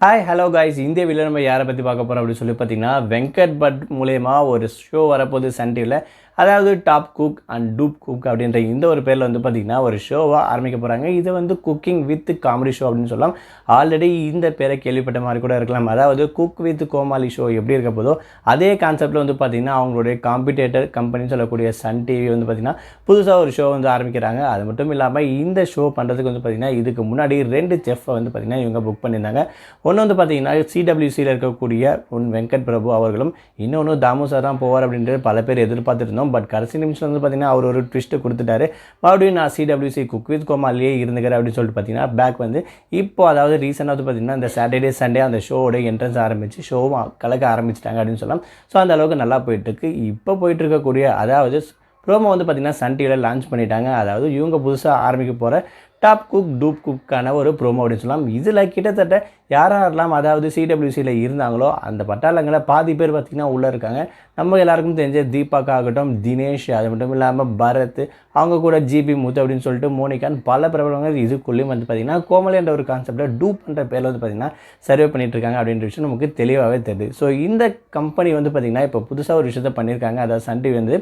Hi hello guys இந்திய video நம்ம யாரை பற்றி பார்க்க போகிறோம் அப்படின்னு சொல்லி பார்த்தீங்கன்னா வெங்கட் பட் மூலயமா ஒரு ஷோ வரப்போகுது சன் டிவியில் அதாவது top cook and dupe cook அப்படின்ற இந்த ஒரு பேரில் வந்து பார்த்திங்கன்னா ஒரு ஷோவாக ஆரம்பிக்க போகிறாங்க இது வந்து குக்கிங் வித் காமெடி ஷோ அப்படின்னு சொல்லலாம். ஆல்ரெடி இந்த பேரை கேள்விப்பட்ட மாதிரி கூட இருக்கலாம். அதாவது குக் வித் கோமாளி ஷோ எப்படி இருக்க போதோ அதே கான்செப்ட்டில் வந்து பார்த்திங்கன்னா அவங்களுடைய காம்பிடேட்டர் கம்பெனின்னு சொல்லக்கூடிய சன் டிவி வந்து பார்த்திங்கன்னா புதுசாக ஒரு ஷோ வந்து ஆரம்பிக்கிறாங்க. அது மட்டும் இல்லாமல் இந்த ஷோ பண்ணுறதுக்கு வந்து பார்த்திங்கன்னா இதுக்கு முன்னாடி ரெண்டு செஃப்பை வந்து பார்த்திங்கன்னா இவங்க புக் பண்ணியிருந்தாங்க. ஒன்று வந்து பார்த்தீங்கன்னா சிடபிள்யூசியில் இருக்கக்கூடிய உன் வெங்கட் பிரபு அவர்களும் இன்னொன்று தாமு சார் தான் போவார் அப்படின்ட்டு பல பேர் எதிர்பார்த்துருந்தோம். பட் கடைசி நிமிஷம் வந்து பார்த்தீங்கன்னா அவர் ஒரு ட்விஸ்ட்டு கொடுத்துட்டாரு. மறுபடியும் நான் சிடபிள்யூசி குக் வித் கோமாலேயே இருந்துக்கிறேன் அப்படின்னு சொல்லிட்டு பார்த்தீங்கன்னா பேக் வந்து இப்போ அதாவது ரீசெண்டாக வந்து பார்த்தீங்கன்னா இந்த சாட்டர்டே சண்டே அந்த ஷோவோட என்ட்ரன்ஸ் ஆரம்பித்து ஷோவும் கலக்க ஆரம்பிச்சிட்டாங்க அப்படின்னு சொல்லலாம். ஸோ அந்த அளவுக்கு நல்லா போயிட்டுருக்கு. இப்போ போயிட்டு இருக்கக்கூடிய அதாவது ப்ரோமோ வந்து பார்த்திங்கன்னா சன் டிவியில் லான்ச் பண்ணிட்டாங்க. அதாவது இவங்க புதுசாக ஆரம்பிக்க போகிற டாப் குக் டூப் குக்கான ஒரு ப்ரோமோ அப்படின்னு சொல்லலாம். இதில் கிட்டத்தட்ட யார் யாரெல்லாம் அதாவது சிடபிள்யூசியில் இருந்தாங்களோ அந்த பட்டாளங்களை பாதி பேர் பார்த்திங்கன்னா உள்ளே இருக்காங்க. நம்ம எல்லாருக்கும் தெரிஞ்ச தீபாக்கா ஆகட்டும் தினேஷ் அது மட்டும் இல்லாமல் பரத் அவங்க கூட ஜிபி முத்து அப்படின்னு சொல்லிட்டு மோனிகான் பல பிரபலங்கள் இதுக்குள்ளேயும் வந்து பார்த்திங்கன்னா கோமலை என்ற ஒரு கான்செப்டை டூப் பண்ணுற பேரில் வந்து பார்த்திங்கன்னா சர்வே பண்ணிட்டு இருக்காங்க அப்படின்ற விஷயம் நமக்கு தெளிவாகவே தெரியுது. ஸோ இந்த கம்பெனி வந்து பார்த்திங்கன்னா இப்போ புதுசாக ஒரு விஷயத்தை பண்ணியிருக்காங்க. அதாவது சன் டிவி வந்து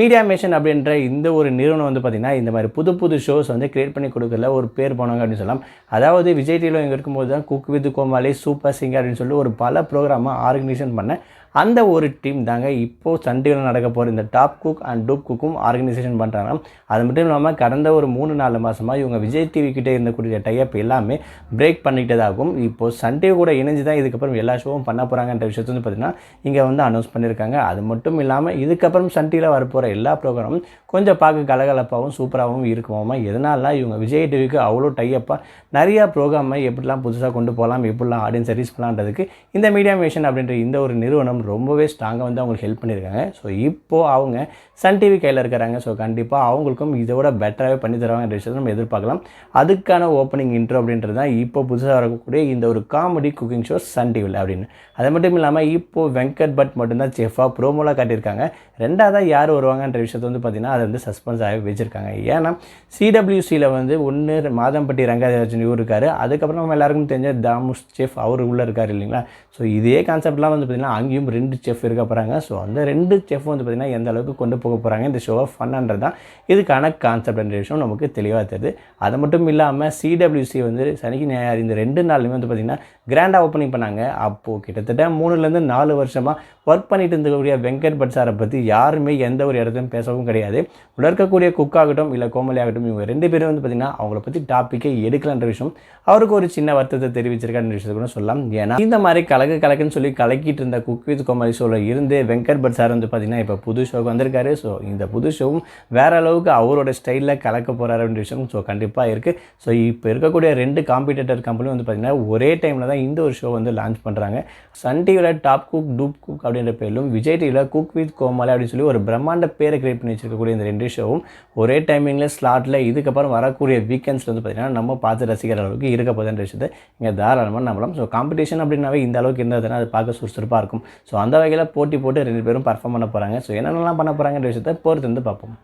மீடியா மிஷன் அப்படின்ற இந்த ஒரு நிறுவனம் வந்து பார்த்திங்கன்னா இந்த மாதிரி புது புது ஷோஸ் வந்து கிரியேட் பண்ணி கொடுக்கல ஒரு பேர் போனாங்க அப்படின்னு சொல்லலாம். அதாவது விஜய் டிவியில் இங்கே இருக்கும்போது தான் cook with Comali super singer அப்படின்னு சொல்லி ஒரு பல ப்ரோக்ராமை ஆர்கனைசேஷன் பண்ண அந்த ஒரு டீம் தாங்க இப்போது சன் நடக்க போகிற இந்த டாப் குக் அண்ட் டூப் குக்கும் ஆர்கனைசேஷன் பண்ணுறாங்க அது மட்டும் இல்லாமல் கடந்த ஒரு மூணு நாலு மாதமாக இவங்க விஜய் டிவி கிட்டே இருந்தக்கூடிய டைப் எல்லாமே பிரேக் பண்ணிக்கிட்டதாகவும் இப்போது சண்டே கூட இணைஞ்சு தான் இதுக்கப்புறம் எல்லா ஷோவும் பண்ண போகிறாங்கன்ற விஷயத்தை வந்து பார்த்திங்கன்னா இங்கே வந்து அனௌன்ஸ் பண்ணியிருக்காங்க அது மட்டும் இல்லாமல் இதுக்கப்புறம் சண்டியில் வரப்போகிற எல்லா ப்ரோக்ராமும் கொஞ்சம் பார்க்க கலகலப்பாகவும் சூப்பராகவும் இருக்குமாமா? எதனால இவங்க விஜய் டிவிக்கு அவ்வளோ டைப்பாக நிறையா ப்ரோக்ராமை எப்படிலாம் புதுசாக கொண்டு போகலாம் எப்படிலாம் ஆடியன்ஸை ரீச் பண்ணலான்றதுக்கு இந்த மீடியா மிஷன் அப்படின்ற இந்த ஒரு நிறுவனம் ரொம்பவே ஸ்ட்ராங்காக வந்து அவங்களுக்கு ஹெல்ப் பண்ணியிருக்காங்க. ஸோ இப்போது அவங்க சன் டிவி கையில் இருக்கிறாங்க. ஸோ கண்டிப்பாக அவங்களுக்கும் இதோட பெட்டராகவே பண்ணி தருவாங்கன்ற விஷயத்தை நம்ம எதிர்பார்க்கலாம். அதுக்கான ஓப்பனிங் இன்ட்ரோ அப்படின்றது தான் இப்போ புதுசாக வரக்கூடிய இந்த ஒரு காமெடி குக்கிங் ஷோ சன் டிவியில் அப்படின்னு. அது மட்டும் இல்லாமல் இப்போது வெங்கட் பட் மட்டும்தான் செஃபாக ப்ரோமோலாக காட்டியிருக்காங்க. ரெண்டாவதாக யார் வருவாங்கன்ற விஷயத்தை வந்து பார்த்திங்கன்னா அதை வந்து சஸ்பென்ஸ் ஆகி வச்சுருக்காங்க. ஏன்னா சிடபிள்யூசியில் வந்து ஒன்று மாதம்பட்டி ரங்கராஜன் இவர் இருக்கார். அதுக்கப்புறம் நம்ம எல்லாருக்கும் தெரிஞ்ச தாமுஷ் செஃப் அவர் உள்ளே இருக்கார் இல்லைங்களா? ஸோ இதே கான்செப்ட்லாம் வந்து பார்த்திங்கன்னா அங்கேயும் ரெண்டு செஃப் இருக்க போகிறாங்க ஸோ அந்த ரெண்டு செஃப் வந்து பார்த்திங்கன்னா எந்த அளவுக்கு கொண்டு போக போகிறாங்க இந்த ஷோவை ஃபன்ன்றது தான். இதுக்கான கான்செப்ட்ன்ற விஷயம் நமக்கு தெளிவாக தெரியுது. அது மட்டும் இல்லாமல் சிடபிள்யூசி வந்து சனிக்கு ஞாயிறு இந்த ரெண்டு நாளுமே வந்து பார்த்திங்கன்னா கிராண்டாக ஓப்பனிங் பண்ணாங்க. அப்போது கிட்டத்தட்ட மூணுலேருந்து நாலு வருஷமாக ஒர்க் பண்ணிட்டு இருந்தக்கூடிய வெங்கட் பட் சாரை பற்றி யாருமே எந்த ஒரு இடத்தையும் பேசவும் கிடையாது. உள்ள இருக்கக்கூடிய குக் ஆகட்டும் இல்லை கோமலி ஆகட்டும் இவங்க ரெண்டு பேரும் வந்து பார்த்திங்கன்னா அவங்கள பற்றி டாப்பிக்கே எடுக்கலன்ற விஷயம். அவருக்கு ஒரு சின்ன வருத்தத்தை தெரிவிச்சிருக்கான்ற விஷயத்தை கூட சொல்லலாம். ஏன்னா இந்த மாதிரி கலக்கு கலக்குன்னு சொல்லி கலக்கிட்டு இருந்த குக் வித் கோமலி ஷோவில் இருந்து வெங்கட் பட் சார் வந்து பார்த்தீங்கன்னா இப்போ புது ஷோக்கு வந்திருக்காரு. ஸோ இந்த புது ஷோவும் வேறு அளவுக்கு அவரோட ஸ்டைலில் கலக்க போகிறாரு அப்படின்ற விஷயம் ஸோ கண்டிப்பாக இருக்குது ஸோ இப்போ இருக்கக்கூடிய ரெண்டு காம்படிட்டர் கம்பெனி வந்து பார்த்திங்கன்னா ஒரே டைமில் தான் இந்த ஒரு ஷோ வந்து லான்ச் பண்ணுறாங்க சன் டிவியில் டாப் குக் டூப் குக் அப்படின்ற பேரிலும் விஜய் டிவியில் குக் வித் கோமாளி அப்படின்னு சொல்லி ஒரு பிரம்மாண்ட பேரை கிரியேட் பண்ணி வச்சிருக்கக்கூடிய இந்த ரெண்டு ஷோவும் ஒரே டைமிங்கில் ஸ்லாட்டில் இதுக்கப்புறம் வரக்கூடிய வீக்கெண்ட்ஸில் வந்து பார்த்திங்கன்னா நம்ம பார்த்து ரசிக்கிற அளவுக்கு இருக்க போதுன்ற விஷயத்தை இங்கே தாராளமாக நம்பலாம். ஸோ காம்படிஷன் அப்படின்னாவே இந்த அளவுக்கு இருந்ததுன்னா அது பார்க்க சுறுசுறுப்பாக இருக்கும். ஸோ அந்த வகையில் போட்டி போட்டு ரெண்டு பேரும் பர்ஃபார்ம் பண்ண போகிறாங்க ஸோ என்னென்னலாம் பண்ண போகிறாங்கன்ற விஷயத்தை பொறுத்து வந்து பார்ப்போம்.